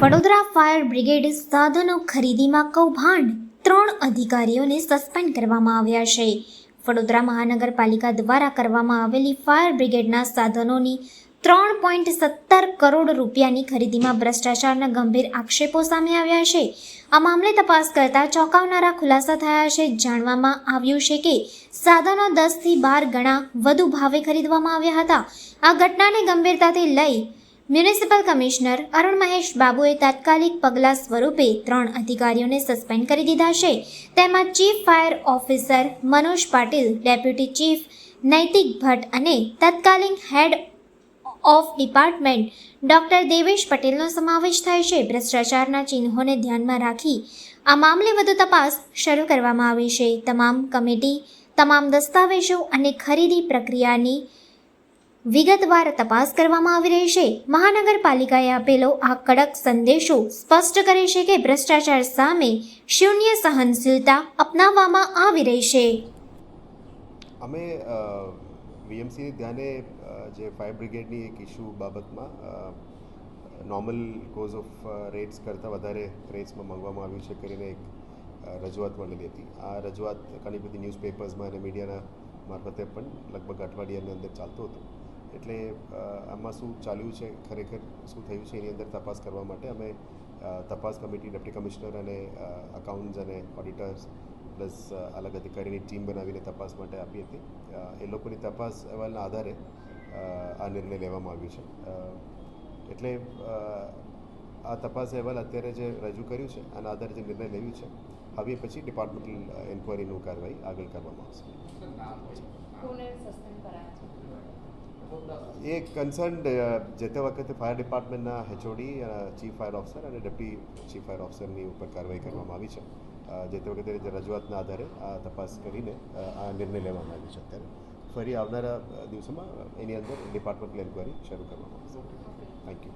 Vadodara fire brigade સાધનો ખરીદીમાં કૌભાંડ ત્રણ અધિકારીઓને સસ્પેન્ડ કરવામાં આવ્યા છે. વડોદરા મહાનગરપાલિકા દ્વારા કરવામાં આવેલી ફાયર બ્રિગેડના સાધનોની ત્રણ પોઈન્ટ સત્તર કરોડ રૂપિયાની ખરીદીમાં ભ્રષ્ટાચારના ગંભીર આક્ષેપો સામે આવ્યા છે. આ મામલે તપાસ કરતા ચોંકાવનારા ખુલાસા થયા છે. જાણવામાં આવ્યું છે કે સાધનો દસથી બાર ગણા વધુ ભાવે ખરીદવામાં આવ્યા હતા. આ ઘટનાને ગંભીરતાથી લઈ મ્યુનિસિપલ કમિશનર અરુણ મહેશ બાબુએ તાત્કાલિક પગલાં સ્વરૂપે ત્રણ અધિકારીઓને સસ્પેન્ડ કરી દીધા છે. તેમાં chief fire officer Manoj Patil, deputy chief Naitik Bhatt અને તત્કાલીન head of department doctor Devesh પટેલનો સમાવેશ થાય છે. ભ્રષ્ટાચારના ચિહ્નોને ધ્યાનમાં રાખી આ મામલે વધુ તપાસ શરૂ કરવામાં આવી છે. તમામ કમિટી, તમામ દસ્તાવેજો અને ખરીદી પ્રક્રિયાની વિગતવાર તપાસ કરવામાં આવી રહી છે. મહાનગરપાલિકાએ આપેલો આ કડક સંદેશો સ્પષ્ટ કરે છે કે ભ્રષ્ટાચાર સામે શૂન્ય સહનશીલતા અપનાવવામાં આવી રહી છે. અમે વીએમસીની ધ્યાને જે ફાયર બ્રિગેડની એક ઇસ્યુ બાબતમાં નોર્મલ કોઝ ઓફ રેટ્સ કરતાં વધારે રેટ્સમાં માંગવામાં આવ્યું છે કરીને એક રજૂઆત મળેલી હતી. આ રજૂઆત ઘણી બધી ન્યૂઝપેપર્સમાં અને મીડિયાના મારફતે પણ લગભગ અઠવાડિયાની અંદર ચાલતું હતું. એટલે આમાં શું ચાલ્યું છે ખરેખર શું થયું છે એની અંદર તપાસ કરવા માટે અમે તપાસ કમિટી ડેપ્ટી કમિશનર અને અકાઉન્ટ્સ અને ઓડિટર્સ પ્લસ અલગ અધિકારીની ટીમ બનાવીને તપાસ માટે આપી હતી. એ લોકોની તપાસ અહેવાલના આધારે આ નિર્ણય લેવામાં આવ્યો છે. એટલે આ તપાસ અહેવાલ અત્યારે જે રજૂ કર્યું છે આના આધારે જે નિર્ણય લેવું છે હવે પછી ડિપાર્ટમેન્ટલ એન્ક્વાયરીનું કાર્યવાહી આગળ કરવામાં આવશે કોને સસ્પેન્ડ કરાયા છે એ કન્સર્ન જે તે વખતે ફાયર ડિપાર્ટમેન્ટના એચઓડી ચીફ ફાયર ઓફિસર અને ડેપ્યુટી ચીફ ફાયર ઓફિસરની ઉપર કાર્યવાહી કરવામાં આવી છે. જે તે વખતે રજૂઆતના આધારે આ તપાસ કરીને આ નિર્ણય લેવામાં આવ્યો છે અત્યારે. ફરી આવનારા દિવસોમાં એની અંદર ડિપાર્ટમેન્ટલ એન્ક્વાયરી શરૂ કરવામાં આવશે. Thank you